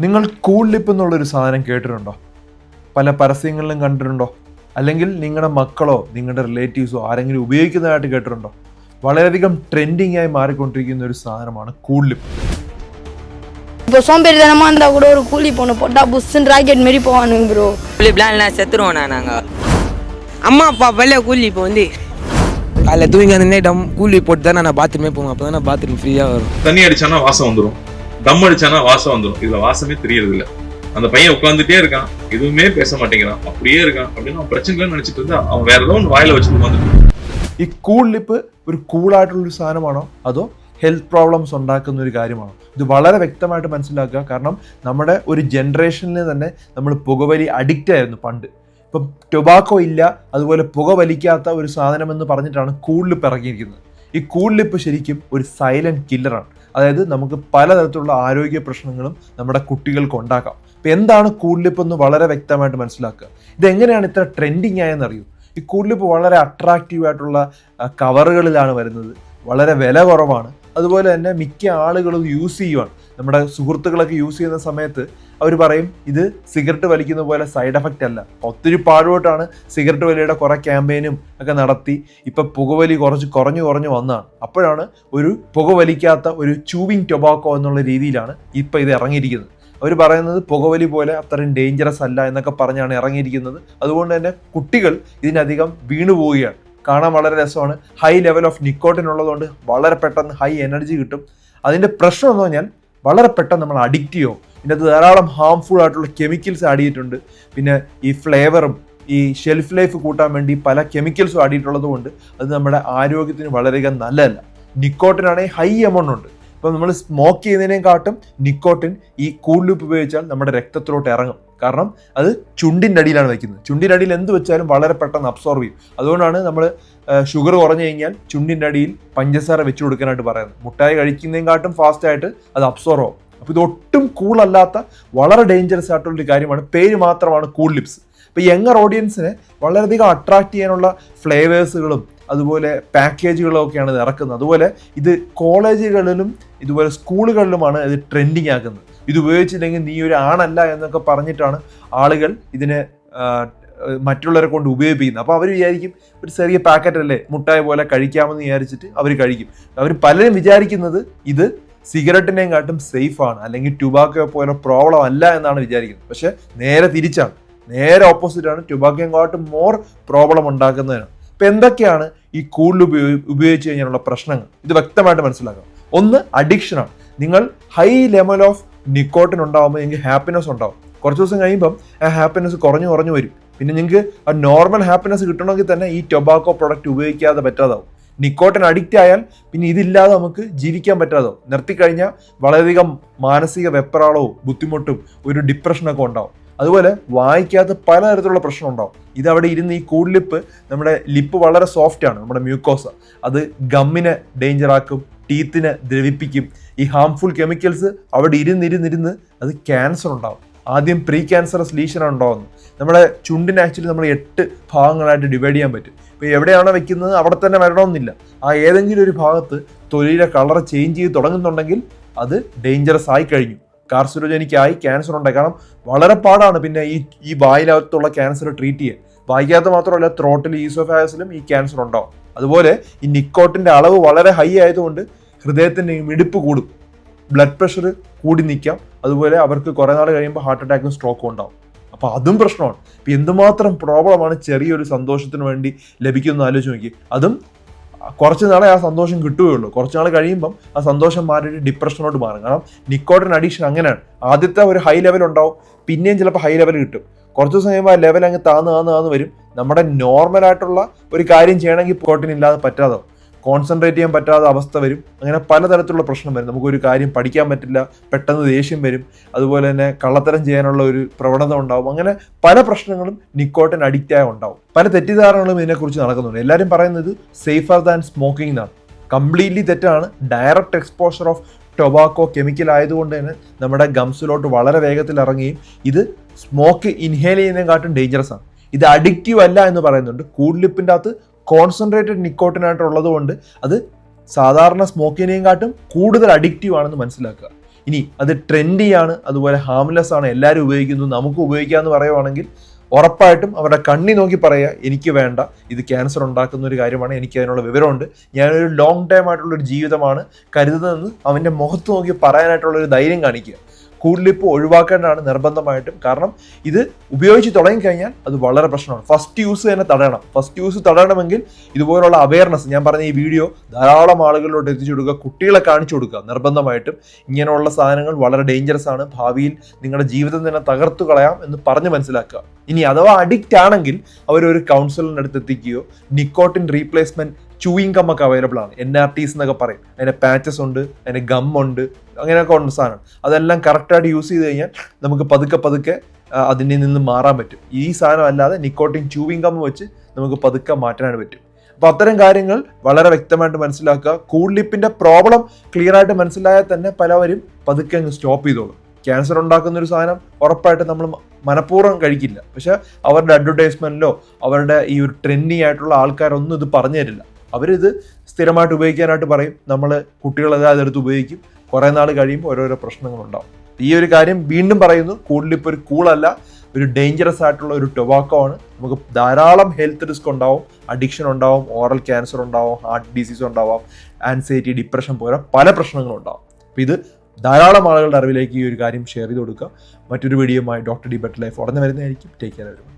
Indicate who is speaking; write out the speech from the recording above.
Speaker 1: നിങ്ങൾ cool lip എന്നുള്ളൊരു സാധനം കേട്ടിട്ടുണ്ടോ പല പരസ്യങ്ങളിലും കണ്ടിട്ടുണ്ടോ അല്ലെങ്കിൽ നിങ്ങളുടെ മക്കളോ നിങ്ങളുടെ റിലേറ്റീവ്സോ ആരെങ്കിലും ഉപയോഗിക്കുന്നതായിട്ട് കേട്ടിട്ടുണ്ടോ വളരെയധികം ട്രെൻഡിങ് ஆகி மாறிக்கொண்டிருக்கிற ஒரு சாதனமான கூல் லிப்
Speaker 2: இப்போ சோம்பேறித்தனமாக இருந்தால் கூட ஒரு கூலி பொண்ணு போட்டால் புஷ்ஷுன்னு ராக்கெட் மாரி போவானுங்க ப்ரோ
Speaker 3: கூலி பிளான்லாம் செத்துருவோண்ணா நாங்கள்
Speaker 4: அம்மா அப்பா பல்ல கூலி இப்போ வந்து காலைல தூங்கி அந்த நைட்டம் கூலி போட்டு தான் நான் பாத்ரூமே போவேன் அப்போ தான் பாத்ரூம் ஃப்ரீயாக வரும்
Speaker 5: தண்ணி அடிச்சானா வாசம் வந்துடும் தம் அடிச்சானா வாசம் வந்துடும் இதுல வாசமே தெரியறது இல்ல அந்த பையன் உட்காந்துட்டே இருக்கான் எதுவுமே பேச மாட்டேங்கிறான் அப்படியே இருக்கான் அப்படின்னு அவன் பிரச்சனை நினைச்சிட்டு இருந்தா அவன் வேற ஏதோ ஒன்று வாயில வச்சுட்டு வந்துட்டு
Speaker 1: ഈ കൂൾ ലിപ്പ് ഒരു കൂളായിട്ടുള്ളൊരു സാധനമാണോ അതോ ഹെൽത്ത് പ്രോബ്ലംസ് ഉണ്ടാക്കുന്ന ഒരു കാര്യമാണോ ഇത് വളരെ വ്യക്തമായിട്ട് മനസ്സിലാക്കുക കാരണം നമ്മുടെ ഒരു ജനറേഷനിൽ തന്നെ നമ്മൾ പുകവലി അഡിക്റ്റ് ആയിരുന്നു പണ്ട് ഇപ്പം ടൊബാക്കോ ഇല്ല അതുപോലെ പുക വലിക്കാത്ത ഒരു സാധനം എന്ന് പറഞ്ഞിട്ടാണ് കൂൾ ലിപ്പ് ഇറങ്ങിയിരിക്കുന്നത് ഈ കൂൾ ലിപ്പ് ശരിക്കും ഒരു സൈലന്റ് കില്ലറാണ് അതായത് നമുക്ക് പലതരത്തിലുള്ള ആരോഗ്യ പ്രശ്നങ്ങളും നമ്മുടെ കുട്ടികൾക്ക് ഉണ്ടാക്കാം. ഇപ്പം എന്താണ് കൂടുതലിപ്പ് എന്ന് വളരെ വ്യക്തമായിട്ട് മനസ്സിലാക്കുക. ഇതെങ്ങനെയാണ് ഇത്ര ട്രെൻഡിങ് ആയെന്നറിയൂ ഈ കൂടുതലിപ്പ് വളരെ അട്രാക്റ്റീവ് ആയിട്ടുള്ള കവറുകളിലാണ് വരുന്നത്. വളരെ വില കുറവാണ്. അതുപോലെ തന്നെ മിക്ക ആളുകളും യൂസ് ചെയ്യുവാണ്. നമ്മുടെ സുഹൃത്തുക്കളൊക്കെ യൂസ് ചെയ്യുന്ന സമയത്ത് അവർ പറയും ഇത് സിഗരറ്റ് വലിക്കുന്ന പോലെ സൈഡ് എഫക്റ്റ് അല്ല. ഒത്തിരി പാടുപോട്ടാണ് സിഗരറ്റ് വലിയുടെ കുറേ ക്യാമ്പയിനും ഒക്കെ നടത്തി. ഇപ്പം പുകവലി കുറച്ച് കുറഞ്ഞു കുറഞ്ഞു വന്നതാണ്. അപ്പോഴാണ് ഒരു പുകവലിക്കാത്ത ഒരു ചൂവിങ് ടൊബാക്കോ എന്നുള്ള രീതിയിലാണ് ഇപ്പം ഇത് ഇറങ്ങിയിരിക്കുന്നത്. അവർ പറയുന്നത് പുകവലി പോലെ അത്രയും ഡേഞ്ചറസ് അല്ല എന്നൊക്കെ പറഞ്ഞാണ് ഇറങ്ങിയിരിക്കുന്നത്. അതുകൊണ്ട് തന്നെ കുട്ടികൾ ഇതിനധികം വീണു പോവുകയാണ് കാണാൻ വളരെ രസമാണ്. ഹൈ ലെവൽ ഓഫ് നിക്കോട്ടിൻ ഉള്ളതുകൊണ്ട് വളരെ പെട്ടെന്ന് ഹൈ എനർജി കിട്ടും. അതിന്റെ പ്രശ്നം എന്ന് പറഞ്ഞാൽ വളരെ പെട്ടെന്ന് നമ്മൾ അഡിക്റ്റ് ചെയ്യും. ഇതിനകത്ത് ധാരാളം ഹാംഫുൾ ആയിട്ടുള്ള കെമിക്കൽസ് ആഡ് ചെയ്തിട്ടുണ്ട്. പിന്നെ ഈ ഫ്ലേവറും ഈ ഷെൽഫ് ലൈഫ് കൂട്ടാൻ വേണ്ടി പല കെമിക്കൽസും ആഡ് ചെയ്തിട്ടുള്ളത് കൊണ്ട് അത് നമ്മുടെ ആരോഗ്യത്തിന് വളരെയധികം നല്ലതല്ല. നിക്കോട്ടിനാണെങ്കിൽ ഹൈ എമൗണ്ട് ഉണ്ട്. ഇപ്പം നമ്മൾ സ്മോക്ക് ചെയ്യുന്നതിനെക്കാട്ടും നിക്കോട്ടിൻ ഈ കൂൾ ലൂപ്പ് ഉപയോഗിച്ചാൽ നമ്മുടെ രക്തത്തിലോട്ട് ഇറങ്ങും. കാരണം അത് ചുണ്ടിന്റെ അടിയിലാണ് വയ്ക്കുന്നത്. ചുണ്ടിന്റെ അടിയിൽ എന്ത് വെച്ചാലും വളരെ പെട്ടെന്ന് അബ്സോർവ് ചെയ്യും. അതുകൊണ്ടാണ് നമ്മൾ ഷുഗർ കുറഞ്ഞു കഴിഞ്ഞാൽ ചുണ്ടിന്റെ അടിയിൽ പഞ്ചസാര വെച്ച് കൊടുക്കാനായിട്ട് പറയുന്നത്. മുട്ടായി കഴിക്കുന്നതിനെക്കാട്ടും ഫാസ്റ്റ് ആയിട്ട് അത് അബ്സോർവ് ആവും. അപ്പോൾ ഇത് ഒട്ടും കൂളല്ലാത്ത വളരെ ഡേഞ്ചറസ് ആയിട്ടുള്ളൊരു കാര്യമാണ്. പേര് മാത്രമാണ് കൂൾ ലിപ്സ് അപ്പോൾ യങ്ങർ ഓഡിയൻസിനെ വളരെയധികം അട്രാക്ട് ചെയ്യാനുള്ള ഫ്ലേവേഴ്സുകളും അതുപോലെ പാക്കേജുകളും ഒക്കെയാണ് ഇത് ഇറക്കുന്നത്. അതുപോലെ ഇത് കോളേജുകളിലും ഇതുപോലെ സ്കൂളുകളിലുമാണ് ഇത് ട്രെൻഡിങ് ആക്കുന്നത്. ഇത് ഉപയോഗിച്ചില്ലെങ്കിൽ നീ ഒരു ആണല്ല എന്നൊക്കെ പറഞ്ഞിട്ടാണ് ആളുകൾ ഇതിനെ മറ്റുള്ളവരെ കൊണ്ട് ഉപയോഗിപ്പിക്കുന്നത്. അപ്പോൾ അവർ വിചാരിക്കും ഒരു ചെറിയ പാക്കറ്റ് അല്ലേ മുട്ടായ പോലെ കഴിക്കാമെന്ന് വിചാരിച്ചിട്ട് അവർ കഴിക്കും. അവർ പലരും വിചാരിക്കുന്നത് ഇത് സിഗരറ്റിനെയും കാട്ടും സേഫാണ് അല്ലെങ്കിൽ ടുബാക്കോ പോലെ പ്രോബ്ലം അല്ല എന്നാണ് വിചാരിക്കുന്നത്. പക്ഷേ നേരെ തിരിച്ചാണ്. നേരെ ഓപ്പോസിറ്റ് ആണ് ടുബാക്കോയും കാട്ടും മോർ പ്രോബ്ലം ഉണ്ടാക്കുന്നതിനാണ്. അപ്പം എന്തൊക്കെയാണ് ഈ കൂടുതൽ ഉപയോഗി ഉപയോഗിച്ച് കഴിഞ്ഞാലുള്ള പ്രശ്നങ്ങൾ? ഇത് വ്യക്തമായിട്ട് മനസ്സിലാക്കാം ഒന്ന് അഡിക്ഷനാണ്. നിങ്ങൾ ഹൈ ലെവൽ ഓഫ് നിക്കോട്ടിൻ ഉണ്ടാകുമ്പോൾ നിങ്ങൾക്ക് ഹാപ്പിനെസ് ഉണ്ടാവും. കുറച്ച് ദിവസം കഴിയുമ്പം ആ ഹാപ്പിനെസ് കുറഞ്ഞു കുറഞ്ഞു വരും. പിന്നെ നിങ്ങൾക്ക് ആ നോർമൽ ഹാപ്പിനെസ് കിട്ടണമെങ്കിൽ തന്നെ ഈ ടൊബാക്കോ പ്രൊഡക്റ്റ് ഉപയോഗിക്കാതെ പറ്റാതാവും. നിക്കോട്ടൻ അഡിക്റ്റ് ആയാൽ പിന്നെ ഇതില്ലാതെ നമുക്ക് ജീവിക്കാൻ പറ്റാതാവും. നിർത്തിക്കഴിഞ്ഞാൽ വളരെയധികം മാനസിക വെപ്രാളവും ബുദ്ധിമുട്ടും ഒരു ഡിപ്രഷനൊക്കെ ഉണ്ടാവും. അതുപോലെ വായിക്കാത്ത പലതരത്തിലുള്ള പ്രശ്നം ഉണ്ടാവും. ഇത് അവിടെ ഇരുന്ന് ഈ കൂടുലിപ്പ് ലിപ്പ് നമ്മുടെ ലിപ്പ് വളരെ സോഫ്റ്റ് ആണ് നമ്മുടെ മ്യൂക്കോസ അത് ഗമ്മിനെ ഡേഞ്ചർ ആക്കും ടീത്തിനെ ദ്രവിപ്പിക്കും. ഈ ഹാംഫുൾ കെമിക്കൽസ് അവിടെ ഇരുന്നിരുന്നിരുന്ന് അത് ക്യാൻസർ ഉണ്ടാവും. ആദ്യം പ്രീ ക്യാൻസറസ് ലീഷൻ ഉണ്ടാവുന്നത്. നമ്മുടെ ചുണ്ടിന് ആക്ച്വലി നമ്മൾ എട്ട് ഭാഗങ്ങളായിട്ട് ഡിവൈഡ് ചെയ്യാൻ പറ്റും. ഇപ്പോൾ എവിടെയാണോ വെക്കുന്നത് അവിടെ തന്നെ വരണമെന്നില്ല. ആ ഏതെങ്കിലും ഒരു ഭാഗത്ത് തൊലിയുടെ കളർ ചേഞ്ച് ചെയ്ത് തുടങ്ങുന്നുണ്ടെങ്കിൽ അത് ഡേഞ്ചറസ് ആയി കഴിഞ്ഞു. കാർസുരോജനിക്കായി ക്യാൻസർ ഉണ്ടായി. കാരണം വളരെ പാടാണ് പിന്നെ ഈ ഈ വായിലകത്തുള്ള ക്യാൻസർ ട്രീറ്റ് ചെയ്യാൻ. വായിക്കാത്ത മാത്രമല്ല ത്രോട്ടിൽ ഈസോഫാസിലും ഈ ക്യാൻസർ ഉണ്ടാവും. അതുപോലെ ഈ നിക്കോട്ടിന്റെ അളവ് വളരെ ഹൈ ആയതുകൊണ്ട് ഹൃദയത്തിന്റെ മിടിപ്പ് കൂടും. ബ്ലഡ് പ്രഷർ കൂടി നിൽക്കാം. അതുപോലെ അവർക്ക് കുറേ നാൾ കഴിയുമ്പോൾ ഹാർട്ട് അറ്റാക്കും സ്ട്രോക്കും ഉണ്ടാവും. അപ്പോൾ അതും പ്രശ്നമാണ്. ഇപ്പം എന്തുമാത്രം പ്രോബ്ലമാണ് ചെറിയൊരു സന്തോഷത്തിന് വേണ്ടി ലഭിക്കുന്നത് ആലോചിച്ച് നോക്കി അതും കുറച്ച് നാളെ ആ സന്തോഷം കിട്ടുകയുള്ളൂ. കുറച്ച് നാൾ കഴിയുമ്പം ആ സന്തോഷം മാറിയിട്ട് ഡിപ്രഷനോട്ട് മാറും. കാരണം നിക്കോട്ടിൻ അഡീഷൻ അങ്ങനെയാണ്. ആദ്യത്തെ ഒരു ഹൈ ലെവൽ ഉണ്ടാവും. പിന്നെയും ചിലപ്പോൾ ഹൈ ലെവൽ കിട്ടും. കുറച്ച് ദിവസം കഴിയുമ്പോൾ ആ ലെവൽ അങ്ങ് താന്ന് താന്ന് താന്ന് വരും. നമ്മുടെ നോർമൽ ആയിട്ടുള്ള ഒരു കാര്യം ചെയ്യണമെങ്കിൽ പ്രോട്ടീൻ ഇല്ലാതെ പറ്റാതോ കോൺസെൻട്രേറ്റ് ചെയ്യാൻ പറ്റാത്ത അവസ്ഥ വരും. അങ്ങനെ പലതരത്തിലുള്ള പ്രശ്നം വരും. നമുക്കൊരു കാര്യം പഠിക്കാൻ പറ്റില്ല പെട്ടെന്ന് ദേഷ്യം വരും. അതുപോലെ തന്നെ കള്ളത്തരം ചെയ്യാനുള്ള ഒരു പ്രവണത ഉണ്ടാവും. അങ്ങനെ പല പ്രശ്നങ്ങളും നിക്കോട്ടിൻ അഡിക്റ്റായ ഉണ്ടാവും. പല തെറ്റിദ്ധാരണകളും ഇതിനെക്കുറിച്ച് നടക്കുന്നുണ്ട്. എല്ലാവരും പറയുന്നത് സേഫർ ദാൻ സ്മോക്കിംഗ് എന്നാണ്. കംപ്ലീറ്റ്ലി തെറ്റാണ്. Direct exposure of tobacco chemical ആയതുകൊണ്ട് തന്നെ നമ്മുടെ ഗംസിലോട്ട് വളരെ വേഗത്തിൽ ഇറങ്ങുകയും ഇത് സ്മോക്ക് ഇൻഹേൽ ചെയ്യുന്നതിനെക്കാട്ടും ഡേഞ്ചറസ് ആണ്. ഇത് അഡിക്റ്റീവ് അല്ല എന്ന് പറയുന്നുണ്ട്. കൂഡ്ലിപ്പിന്റെ അകത്ത് കോൺസെൻട്രേറ്റഡ് നിക്കോട്ടിനായിട്ടുള്ളത് കൊണ്ട് അത് സാധാരണ സ്മോക്കിനെയും കൂടുതൽ അഡിക്റ്റീവ് ആണെന്ന് മനസ്സിലാക്കുക. ഇനി അത് ട്രെൻഡിയാണ് അതുപോലെ ഹാംലെസ് ആണ് എല്ലാവരും ഉപയോഗിക്കുന്നു നമുക്ക് ഉപയോഗിക്കാമെന്ന് പറയുവാണെങ്കിൽ ഉറപ്പായിട്ടും അവരുടെ കണ്ണി നോക്കി പറയുക എനിക്ക് വേണ്ട ഇത് ക്യാൻസർ ഉണ്ടാക്കുന്ന ഒരു കാര്യമാണ് എനിക്ക് അതിനുള്ള വിവരമുണ്ട്. ഞാനൊരു ലോങ് ടൈം ആയിട്ടുള്ളൊരു ജീവിതമാണ് കരുതുന്നതെന്ന് അവന്റെ മുഖത്ത് നോക്കി പറയാനായിട്ടുള്ള ഒരു ധൈര്യം കാണിക്കുക. കൂടുതലിപ്പ് ഒഴിവാക്കേണ്ടതാണ് നിർബന്ധമായിട്ടും. കാരണം ഇത് ഉപയോഗിച്ച് തുടങ്ങിക്കഴിഞ്ഞാൽ അത് വളരെ പ്രശ്നമാണ്. ഫസ്റ്റ് യൂസ് തന്നെ തടയണം. ഫസ്റ്റ് യൂസ് തടയണമെങ്കിൽ ഇതുപോലുള്ള അവയർനെസ് ഞാൻ പറഞ്ഞ ഈ വീഡിയോ ധാരാളം ആളുകളിലോട്ട് എത്തിച്ചു കൊടുക്കുക കുട്ടികളെ കാണിച്ചു കൊടുക്കുക. നിർബന്ധമായിട്ടും ഇങ്ങനെയുള്ള സാധനങ്ങൾ വളരെ ഡേഞ്ചറസ് ആണ്. ഭാവിയിൽ നിങ്ങളുടെ ജീവിതം തന്നെ തകർത്തു കളയാം എന്ന് പറഞ്ഞ് മനസ്സിലാക്കുക. ഇനി അഥവാ അഡിക്റ്റ് ആണെങ്കിൽ അവരൊരു കൗൺസിലറിന്റെ അടുത്ത് എത്തിക്കുകയോ നിക്കോട്ടിൻ റീപ്ലേസ്മെന്റ് ചൂയിങ് ഗം ഒക്കെ അവൈലബിൾ ആണ്. എൻ ആർ ടീസ് എന്നൊക്കെ പറയും. അതിന് പാച്ചസ് ഉണ്ട് അതിന് ഗം ഉണ്ട് അങ്ങനെയൊക്കെ ഉണ്ട് സാധനം. അതെല്ലാം കറക്റ്റായിട്ട് യൂസ് ചെയ്ത് കഴിഞ്ഞാൽ നമുക്ക് പതുക്കെ പതുക്കെ അതിനെ നിന്ന് മാറാൻ പറ്റും. ഈ സാധനം അല്ലാതെ നിക്കോട്ടിൻ ചൂവിങ് ഗം വെച്ച് നമുക്ക് പതുക്കെ മാറ്റാനായിട്ട് പറ്റും. അപ്പോൾ അത്തരം കാര്യങ്ങൾ വളരെ വ്യക്തമായിട്ട് മനസ്സിലാക്കുക. കൂളിപ്പിന്റെ പ്രോബ്ലം ക്ലിയർ ആയിട്ട് മനസ്സിലായാൽ തന്നെ പലവരും പതുക്കെ അങ്ങ് സ്റ്റോപ്പ് ചെയ്തോളും. ക്യാൻസർ ഉണ്ടാക്കുന്ന ഒരു സാധനം ഉറപ്പായിട്ട് നമ്മൾ മനഃപൂർവം കഴിക്കില്ല. പക്ഷെ അവരുടെ അഡ്വർടൈസ്മെന്റിലോ അവരുടെ ഈ ഒരു ട്രെൻഡിങ് ആയിട്ടുള്ള ആൾക്കാരൊന്നും ഇത് പറഞ്ഞു തരില്ല. അവരിത് സ്ഥിരമായിട്ട് ഉപയോഗിക്കാനായിട്ട് പറയും. നമ്മൾ കുട്ടികൾ അതെടുത്ത് ഉപയോഗിക്കും. കുറേ നാൾ കഴിയുമ്പോൾ ഓരോരോ പ്രശ്നങ്ങളുണ്ടാവും. ഈ ഒരു കാര്യം വീണ്ടും പറയുന്നു. കൂടുതലിപ്പോൾ ഒരു കൂളല്ല ഒരു ഡേഞ്ചറസ് ആയിട്ടുള്ള ഒരു ടൊബാക്കോ ആണ് നമുക്ക് ധാരാളം ഹെൽത്ത് റിസ്ക് ഉണ്ടാവും. അഡിക്ഷൻ ഉണ്ടാവും ഓറൽ ക്യാൻസർ ഉണ്ടാവും ഹാർട്ട് ഡിസീസ് ഉണ്ടാവാം ആൻസൈറ്റി ഡിപ്രഷൻ പോലെ പല പ്രശ്നങ്ങളും ഉണ്ടാവും. അപ്പോൾ ഇത് ധാരാളം ആളുകളുടെ അറിവിലേക്ക് ഈ ഒരു കാര്യം ഷെയർ ചെയ്ത് കൊടുക്കുക. മറ്റൊരു വീഡിയോയുമായി ഡോക്ടർ ഡി ബെറ്റ് ലൈഫ് ഉടനെ വരുന്നതായിരിക്കും. ടേക്ക് കെയർ വരുന്നത്